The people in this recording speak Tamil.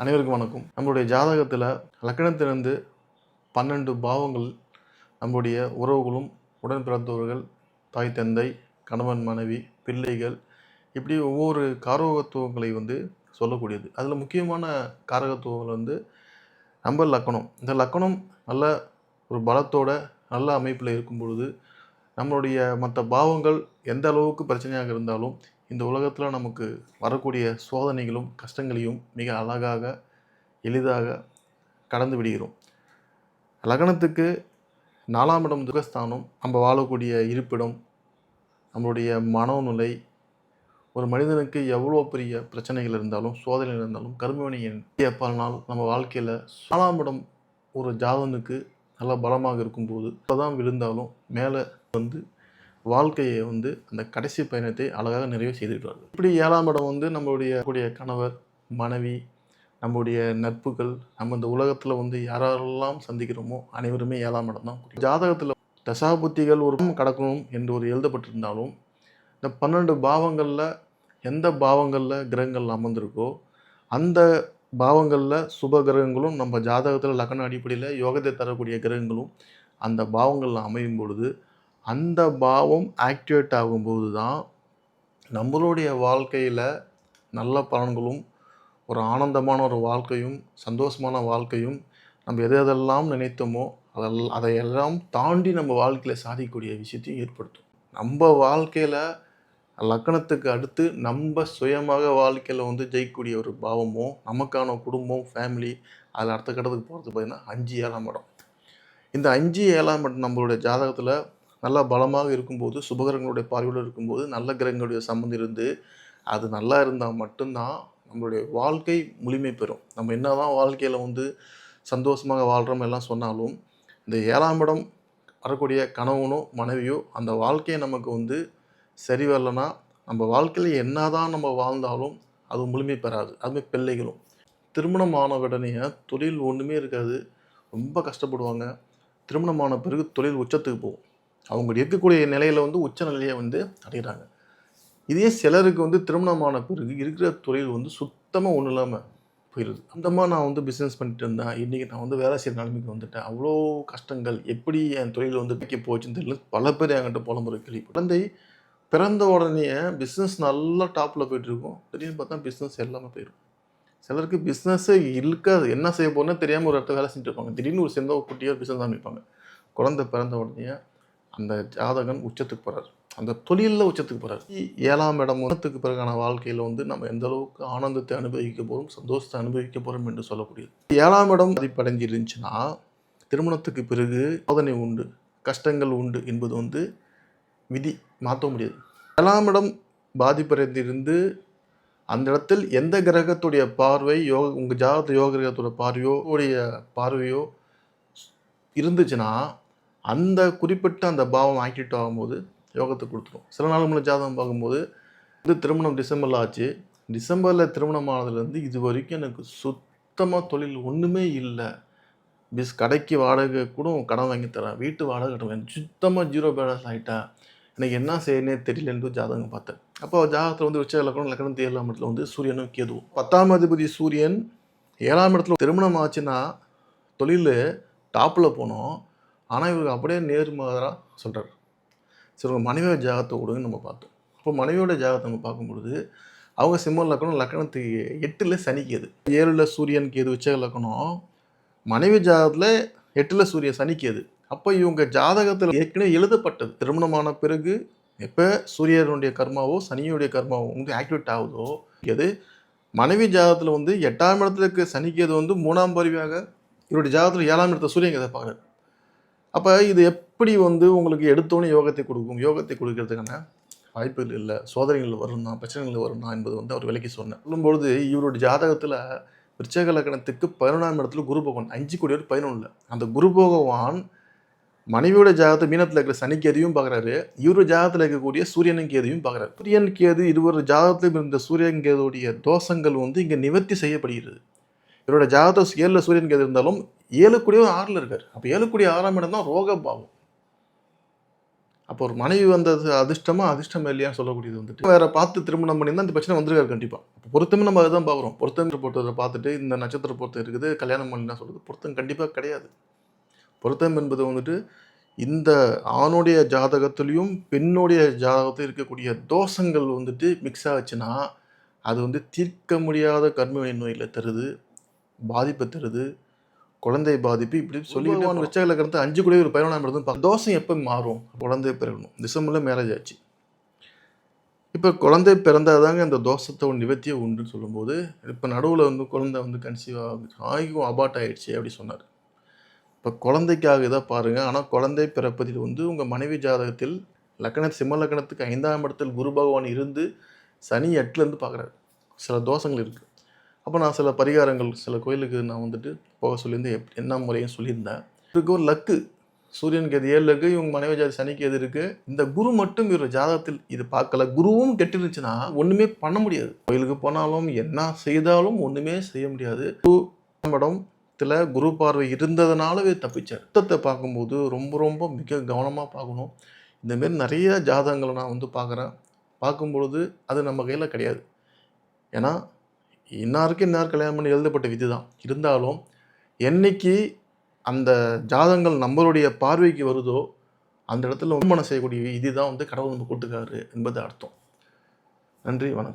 அனைவருக்கும் வணக்கம். நம்மளுடைய ஜாதகத்தில் லக்கணத்திலிருந்து பன்னெண்டு பாவங்கள் நம்முடைய உறவுகளும் உடன் பிறந்தவர்கள் தாய் தந்தை கணவன் மனைவி பிள்ளைகள் இப்படி ஒவ்வொரு காரகத்துவங்களை வந்து சொல்லக்கூடியது. அதில் முக்கியமான காரகத்துவங்கள் வந்து நம்ம லக்கணம். இந்த லக்கணம் நல்ல ஒரு பலத்தோட நல்ல அமைப்பில் இருக்கும் பொழுது நம்மளுடைய மற்ற பாவங்கள் எந்த அளவுக்கு பிரச்சனையாக இருந்தாலும் இந்த உலகத்தில் நமக்கு வரக்கூடிய சோதனைகளும் கஷ்டங்களையும் மிக அழகாக எளிதாக கடந்து விடுகிறோம். லக்னத்துக்கு நாலாம் இடம் துகஸ்தானம் நம்ம வாழக்கூடிய இருப்பிடம் நம்மளுடைய மனோநிலை ஒரு மனிதனுக்கு எவ்வளோ பெரிய பிரச்சனைகள் இருந்தாலும் சோதனைகள் இருந்தாலும் கருமவினையின் நாள் நம்ம வாழ்க்கையில் நாலாம் இடம் ஒரு ஜாதனுக்கு நல்ல பலமாக இருக்கும்போது தான் விழுந்தாலும் மேலே வந்து வாழ்க்கையை வந்து அந்த கடைசி பயணத்தை அழகாக நிறைவு செய்துவிடுவார்கள். இப்படி ஏழாம் இடம் வந்து நம்மளுடைய கூடிய கணவர் மனைவி நம்முடைய நட்புகள் நம்ம இந்த உலகத்தில் வந்து யாரெல்லாம் சந்திக்கிறோமோ அனைவருமே ஏழாம் இடம் தான் ஜாதகத்தில் தசாபுத்திகள் ஒரு கடக்கணும் என்று ஒரு எழுதப்பட்டிருந்தாலும் இந்த பன்னெண்டு பாவங்களில் எந்த பாவங்களில் கிரகங்கள் அமர்ந்திருக்கோ அந்த பாவங்களில் சுப கிரகங்களும் நம்ம ஜாதகத்தில் லக்ன அடிப்படையில் யோகத்தை தரக்கூடிய கிரகங்களும் அந்த பாவங்களில் அமையும் பொழுது அந்த பாவம் ஆக்டிவேட் ஆகும்போது தான் நம்மளுடைய வாழ்க்கையில் நல்ல பலன்களும் ஒரு ஆனந்தமான ஒரு வாழ்க்கையும் சந்தோஷமான வாழ்க்கையும் நம்ம எது எதெல்லாம் நினைத்தோமோ அதெல்லாம் அதையெல்லாம் தாண்டி நம்ம வாழ்க்கையில் சாதிக்கக்கூடிய விஷயத்தையும் ஏற்படுத்தும். நம்ம வாழ்க்கையில் லக்கணத்துக்கு அடுத்து நம்ம சுயமாக வாழ்க்கையில் வந்து ஜெயிக்கக்கூடிய ஒரு பாவமோ நமக்கான குடும்பம் ஃபேமிலி அதில் அடுத்த கட்டத்துக்கு போகிறது பார்த்திங்கன்னா அஞ்சு ஏழாம் இடம். இந்த அஞ்சு ஏழாம் இடம் நம்மளுடைய ஜாதகத்தில் நல்லா பலமாக இருக்கும்போது சுபகிரகங்களுடைய பார்வையோடு இருக்கும்போது நல்ல கிரகங்களுடைய சம்மந்தம் இருந்து அது நல்லா இருந்தால் மட்டும்தான் நம்மளுடைய வாழ்க்கை முழுமை பெறும். நம்ம என்ன தான் வாழ்க்கையில் வந்து சந்தோஷமாக வாழ்கிறோம் எல்லாம் சொன்னாலும் இந்த ஏழாம் இடம் வரக்கூடிய கணவனோ மனைவியோ அந்த வாழ்க்கையை நமக்கு வந்து சரி வரலன்னா நம்ம வாழ்க்கையில் என்ன தான் நம்ம வாழ்ந்தாலும் அது முழுமை பெறாது. அதுமாதிரி பிள்ளைகளும். திருமணம் உடனே தொழில் ஒன்றுமே இருக்காது. ரொம்ப கஷ்டப்படுவாங்க. திருமணமான பிறகு தொழில் உச்சத்துக்கு போகும். அவங்க இருக்கக்கூடிய நிலையில் வந்து உச்ச நிலையை வந்து அடைகிறாங்க இதே சிலருக்கு வந்து திருமணமான பிறகு இருக்கிற தொழில் வந்து சுத்தமாக ஒன்றும் இல்லாமல் போயிடுது அந்தமாக நான் வந்து பிஸ்னஸ் பண்ணிட்டு இருந்தேன். இன்றைக்கி நான் வந்து வேலை செய்கிற நிலைமைக்கு வந்துட்டேன். அவ்வளோ கஷ்டங்கள். எப்படி என் தொழில் வந்து வைக்க போச்சுன்னு தெரியல. பல பேர் என்கிட்ட புலம்புற கேள்வி. குழந்தை பிறந்த உடனே பிஸ்னஸ் நல்லா டாப்பில் போயிட்டுருக்கும் திடீர்னு பார்த்தா பிஸ்னஸ் எல்லாமே போயிடும் சிலருக்கு பிஸ்னஸ்ஸே இருக்காது. என்ன செய்ய போகிறேன்னு தெரியாமல் ஒரு இடத்துல வேலை செஞ்சுட்டு இருப்பாங்க. திடீர்னு ஒரு சேர்ந்த ஒரு குட்டியாக பிஸ்னஸ் ஆரம்பிப்பாங்க. குழந்தை பிறந்த உடனே அந்த ஜாதகன் உச்சத்துக்கு போகிறார் அந்த தொழிலில் உச்சத்துக்கு போகிறார் ஏழாம் இடம் உணத்துக்கு பிறகான வாழ்க்கையில் வந்து நம்ம எந்த அளவுக்கு ஆனந்தத்தை அனுபவிக்க போகிறோம் சந்தோஷத்தை அனுபவிக்க போகிறோம் என்று சொல்லக்கூடியது. ஏழாம் இடம் மதிப்படைஞ்சு இருந்துச்சுன்னா திருமணத்துக்கு பிறகு சோதனை உண்டு கஷ்டங்கள் உண்டு என்பது வந்து விதி மாற்ற முடியாது. ஏழாம் இடம் பாதிப்படைந்திருந்து அந்த இடத்தில் எந்த கிரகத்துடைய பார்வை யோக உங்கள் ஜாதகத்து யோக கிரகத்தோட பார்வையோ உடைய பார்வையோ இருந்துச்சுன்னா அந்த குறிப்பிட்ட அந்த பாவம் ஆக்டிவேட் ஆகும்போது யோகத்தை கொடுத்துரும். சில நாள் ஜாதகம் பார்க்கும்போது வந்து திருமணம் டிசம்பரில் ஆச்சு. டிசம்பரில் திருமணம் ஆனதுலேருந்து இது வரைக்கும் எனக்கு சுத்தமாக தொழில் ஒன்றுமே இல்லை. பிஸ் கடைக்கு வாடகை கூட கடன் வாங்கி தரேன். வீட்டு வாடகை கட்டுவேன் சுத்தமாக ஜீரோ பேலன்ஸ் ஆகிட்டேன் எனக்கு என்ன செய்யணே தெரியலன்னு ஜாதகம் பார்த்தேன். அப்போ ஜாதகத்தில் வந்து உச்ச லக்கணம் லக்கணத்து ஏழாம் இடத்துல வந்து சூரியனும் கேதுவும் பத்தாம் அதிபதி சூரியன் ஏழாம் இடத்துல திருமணம் ஆச்சுன்னா தொழில் டாப்பில் போனோம். ஆனால் இவருக்கு அப்படியே நேர்மாறாக சொல்கிறார் சரி உங்கள் மனைவியோட ஜாகத்தை கொடுங்கன்னு நம்ம பார்த்தோம். அப்போ மனைவியோட ஜாகத்தை நம்ம பார்க்கும்பொழுது அவங்க சிம்ம லக்கணம் லக்கணத்துக்கு எட்டில் சனிக்கேது ஏழில் சூரியன் கேது உச்சக லக்கணம். மனைவி ஜாதகத்தில் எட்டில் சூரியன் சனிக்கேது அப்போ இவங்க ஜாதகத்தில் ஏற்கனவே எழுதப்பட்டது. திருமணமான பிறகு எப்போ சூரியனுடைய கர்மாவோ சனியுடைய கர்மாவோ வந்து ஆக்டிவேட் ஆகுதோ எது? மனைவி ஜாதகத்தில் வந்து எட்டாம் இடத்துல இருக்க சனிக்கேது வந்து மூணாம் பருவியாக இவருடைய ஜாதகத்தில் ஏழாம் இடத்துல சூரியன் கதை பார்க்குறாரு? அப்போ இது எப்படி வந்து உங்களுக்கு எடுத்தோன்னே யோகத்தை கொடுக்கும்? யோகத்தை கொடுக்கறதுக்கான வாய்ப்புகள் இல்லை. சோதனைகள் வரும்னா பிரச்சனைகள் வரும் என்பது வந்து அவர் விலைக்கு சொன்னேன் சொல்லும்பொழுது இவருடைய ஜாதகத்தில் விருச்சக லக்கணத்துக்கு பதினொன்றாம் இடத்துல குரு பகவான் அஞ்சு கோடி ஒரு பதினொன்றில் அந்த குரு பகவான் மனைவியோட ஜாதகத்தை மீனத்தில் இருக்கிற சனி எதையும் பார்க்குறாரு. இவரு ஜாதகத்தில் இருக்கக்கூடிய சூரியனும் கேதையும் பார்க்குறாரு. சூரியன் கேது இருவர் ஜாதகத்தில் இருந்த சூரியன் கேதுடைய தோஷங்கள் வந்து இங்கே நிவர்த்தி செய்யப்படுகிறது. இவரோட ஜாதகம் ஏழில் சூரியன் கேது இருந்தாலும் ஏழு ஆறில் இருக்கார். அப்போ ஏழு கூடிய ஆறாம் இடம் தான் ரோக பாவம் அப்போ ஒரு மனைவி வந்தது அதிர்ஷ்டமா அதிர்ஷ்டம் இல்லையான்னு சொல்லக்கூடியது வந்துட்டு வேற பார்த்து திருமணம் பண்ணியிருந்தா இந்த பிரச்சனை வந்திருக்காரு கண்டிப்பா. அப்போ பொருத்தமே நம்ம அதுதான் பார்க்குறோம் பொருத்தம் பொறுத்தவரை பார்த்துட்டு இந்த நட்சத்திர பொருத்தம் இருக்குது கல்யாணம் பண்ணினா சொல்றது பொருத்தம் கண்டிப்பாக கிடையாது. பொருத்தம் என்பது வந்துட்டு இந்த ஆணுடைய ஜாதகத்துலேயும் பெண்ணுடைய ஜாதகத்தில் இருக்கக்கூடிய தோஷங்கள் வந்துட்டு மிக்ஸ் ஆச்சுன்னா அது வந்து தீர்க்க முடியாத கர்மவினை நோயில் தருது. பாதிப்பை தருது. குழந்தை பாதிப்பு இப்படி சொல்லி வச்ச இலக்கணத்தை அஞ்சு கூட ஒரு பதினொன்றாம் இடத்துல தோஷம் எப்போ மாறும்? குழந்தை பிறக்கணும். டிசம்பரில் மேரேஜ் ஆச்சு. இப்போ குழந்தை பிறந்தாதாங்க இந்த தோஷத்தை நிவர்த்தியே உண்டுன்னு சொல்லும்போது இப்போ நடுவில் வந்து குழந்தை வந்து கன்சீவ் ஆகுது ஆகியும் அபார்ட் ஆயிடுச்சு அப்படி சொன்னார். இப்போ குழந்தைக்காக தான் பாருங்கள் ஆனால் குழந்தை பிறப்பதில் வந்து உங்கள் மனைவி ஜாதகத்தில் லக்கண சிம்ம லக்கணத்துக்கு ஐந்தாம் இடத்தில் குரு பகவான் இருந்து சனி எட்டுலேருந்து பார்க்குறாரு. சில தோஷங்கள் இருக்குது அப்போ நான் சில பரிகாரங்கள் சில கோயிலுக்கு நான் வந்துட்டு போக சொல்லியிருந்தேன். எப் என்ன முறையும் சொல்லியிருந்தேன். இதுக்கு ஒரு லக்கு. சூரியனுக்கு எது ஏழு இருக்கு இவங்க மனைவி ஜாதி சனிக்கு எது இருக்கு? இந்த குரு மட்டும் இவர் ஜாதகத்தில் இது பார்க்கல. குருவும் கெட்டுருச்சுன்னா ஒன்றுமே பண்ண முடியாது. கோயிலுக்கு போனாலும் என்ன செய்தாலும் ஒன்றுமே செய்ய முடியாது. மடம் இடத்துல குரு பார்வை இருந்ததுனாலவே தப்பிச்சார். யுத்தத்தை பார்க்கும்போது ரொம்ப ரொம்ப மிக கவனமாக பார்க்கணும். இந்தமாரி நிறைய ஜாதகங்களை நான் வந்து பார்க்குறேன். பார்க்கும்பொழுது அது நம்ம கையில் கிடையாது. ஏன்னா இன்னாருக்கு இன்னார் கல்யாணம் பண்ணி எழுதப்பட்ட விதி தான் இருந்தாலும் என்னைக்கு அந்த ஜாதகங்கள் நம்மளுடைய பார்வைக்கு வருதோ அந்த இடத்துல திருமணம் செய்யக்கூடிய விதி தான் வந்து கடவுள் நம்ம கூட்டுக்காரு என்பது அர்த்தம். நன்றி வணக்கம்.